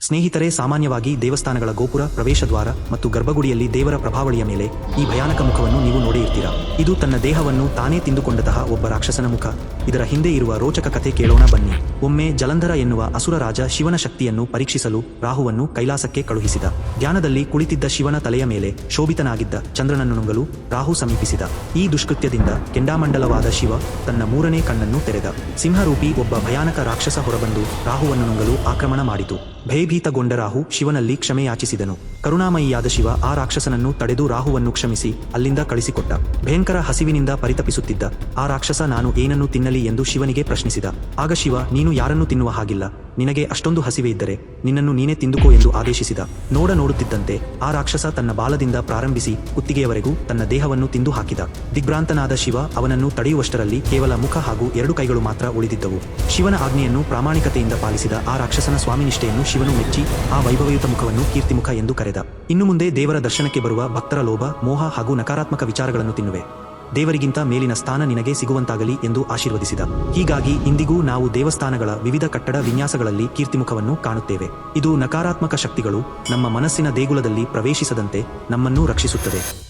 ಸ್ನೇಹಿತರೆ, ಸಾಮಾನ್ಯವಾಗಿ ದೇವಸ್ಥಾನಗಳ ಗೋಪುರ, ಪ್ರವೇಶದ್ವಾರ ಮತ್ತು ಗರ್ಭಗುಡಿಯಲ್ಲಿ ದೇವರ ಪ್ರಭಾವಳಿಯ ಮೇಲೆ ಈ ಭಯಾನಕ ಮುಖವನ್ನು ನೀವು ನೋಡೇ ಇರ್ತೀರಾ? ಇದು ತನ್ನ ದೇಹವನ್ನು ತಾನೇ ತಿಂದುಕೊಂಡಂತಹ ಒಬ್ಬ ರಾಕ್ಷಸನ ಮುಖ. ಇದರ ಹಿಂದೆ ಇರುವ ರೋಚಕ ಕಥೆ ಕೇಳೋಣ ಬನ್ನಿ. ಒಮ್ಮೆ ಜಲಂಧರ ಎನ್ನುವ ಅಸುರ ರಾಜ ಶಿವನ ಶಕ್ತಿಯನ್ನು ಪರೀಕ್ಷಿಸಲು ರಾಹುವನ್ನು ಕೈಲಾಸಕ್ಕೆ ಕಳುಹಿಸಿದ. ಧ್ಯಾನದಲ್ಲಿ ಕುಳಿತಿದ್ದ ಶಿವನ ತಲೆಯ ಮೇಲೆ ಶೋಭಿತನಾಗಿದ್ದ ಚಂದ್ರನನ್ನು ನುಂಗಲು ರಾಹು ಸಮೀಪಿಸಿದ. ಈ ದುಷ್ಕೃತ್ಯದಿಂದ ಕೆಂಡಾಮಂಡಲವಾದ ಶಿವ ತನ್ನ ಮೂರನೇ ಕಣ್ಣನ್ನು ತೆರೆದ. ಸಿಂಹರೂಪಿ ಒಬ್ಬ ಭಯಾನಕ ರಾಕ್ಷಸ ಹೊರಬಂದು ರಾಹುವನ್ನು ನುಂಗಲು ಆಕ್ರಮಣ ಮಾಡಿತು. ಭಯಭೀತಗೊಂಡ ರಾಹು ಶಿವನಲ್ಲಿ ಕ್ಷಮೆಯಾಚಿಸಿದನು. ಕರುಣಾಮಯಿಯಾದ ಶಿವ ಆ ರಾಕ್ಷಸನನ್ನು ತಡೆದು ರಾಹುವನ್ನು ಕ್ಷಮಿಸಿ ಅಲ್ಲಿಂದ ಕಳಿಸಿಕೊಟ್ಟ. ಭಯಂಕರ ಹಸಿವಿನಿಂದ ಪರಿತಪಿಸುತ್ತಿದ್ದ. ಆ ರಾಕ್ಷಸ ನಾನು ಏನನ್ನು ತಿನ್ನಲಿ ಎಂದು ಶಿವನಿಗೆ ಪ್ರಶ್ನಿಸಿದ. ಆಗ ಶಿವ, ನೀನು ಯಾರನ್ನು ತಿನ್ನುವ ಹಾಗಿಲ್ಲ. ನಿನಗೆ ಅಷ್ಟೊಂದು ಹಸಿವೆ ಇದ್ದರೆ ನಿನ್ನನ್ನು ನೀನೇ ತಿಂದುಕೋ ಎಂದು ಆದೇಶಿಸಿದ. ನೋಡ ನೋಡುತ್ತಿದ್ದಂತೆ ಆ ರಾಕ್ಷಸ ತನ್ನ ಬಾಲದಿಂದ ಪ್ರಾರಂಭಿಸಿ ಕುತ್ತಿಗೆಯವರೆಗೂ ತನ್ನ ದೇಹವನ್ನು ತಿಂದು ಹಾಕಿದ ದಿಗ್ಭ್ರಾಂತನಾದ ಶಿವ ಅವನನ್ನು ತಡೆಯುವಷ್ಟರಲ್ಲಿ ಕೇವಲ ಮುಖ ಹಾಗೂ ಎರಡು ಕೈಗಳು ಮಾತ್ರ ಉಳಿದಿದ್ದವು. ಶಿವನ ಆಜ್ಞೆಯನ್ನು ಪ್ರಾಮಾಣಿಕತೆಯಿಂದ ಪಾಲಿಸಿದ ಆ ರಾಕ್ಷಸನ ಸ್ವಾಮಿನಿಷ್ಠೆಯನ್ನು ಶಿವನು ಮೆಚ್ಚಿ ಆ ವೈಭವಯುತ ಮುಖವನ್ನು ಕೀರ್ತಿಮುಖ ಎಂದು ಕರೆದ. ಇನ್ನು ಮುಂದೆ ದೇವರ ದರ್ಶನಕ್ಕೆ ಬರುವ ಭಕ್ತರ ಲೋಭ, ಮೋಹ ಹಾಗೂ ನಕಾರಾತ್ಮಕ ವಿಚಾರಗಳನ್ನು ತಿನ್ನುವೆ. ದೇವರಿಗಿಂತ ಮೇಲಿನ ಸ್ಥಾನ ನಿನಗೆ ಸಿಗುವಂತಾಗಲಿ ಎಂದು ಆಶೀರ್ವದಿಸಿದ. ಹೀಗಾಗಿ ಇಂದಿಗೂ ನಾವು ದೇವಸ್ಥಾನಗಳ ವಿವಿಧ ಕಟ್ಟಡ ವಿನ್ಯಾಸಗಳಲ್ಲಿ ಕೀರ್ತಿಮುಖವನ್ನು ಕಾಣುತ್ತೇವೆ. ಇದು ನಕಾರಾತ್ಮಕ ಶಕ್ತಿಗಳು ನಮ್ಮ ಮನಸ್ಸಿನ ದೇಗುಲದಲ್ಲಿ ಪ್ರವೇಶಿಸದಂತೆ ನಮ್ಮನ್ನು ರಕ್ಷಿಸುತ್ತದೆ.